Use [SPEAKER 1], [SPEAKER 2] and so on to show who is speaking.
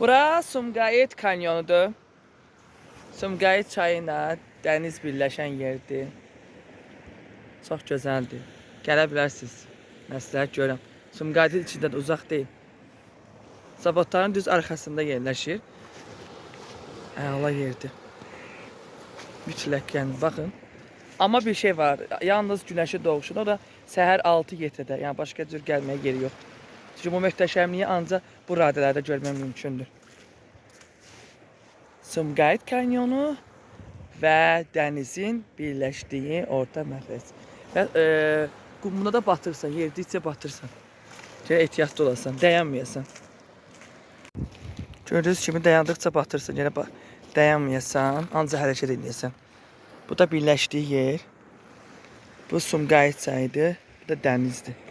[SPEAKER 1] Bura Sumqayıt kanyonudur. Sumqayıt çayıyla dəniz birləşən yerdir. Çox gözəldir. Gələ bilərsiniz. Məsləhət görürəm. Sumqayıtın içindən uzaq deyil. Zavodların düz arxasında yerləşir. Əla yerdir. Mütləq yəni baxın. Amma bir şey var. Yalnız günəşi doğuşun. O da səhər 6-7-də. Yəni başqa cür gəlməyə yeri yoxdur. Çünki bu möhtəşəmliyi ancaq bu radələrdə görmək mümkündür. Sumqayıt kanyonu və dənizin birləşdiyi orta məxrəc. Və e, da batırsan, yerdikcə batırsan. Gələ ehtiyatlı olasan, dayanmayasan. Gördüyünüz kimi dayandıqca batırsan, yenə bax, dayanmayasan, ancaq hərəkət edəsən. Bu da birləşdiyi yer. Bu Sumqayıt çayıdır, bu da dənizdir.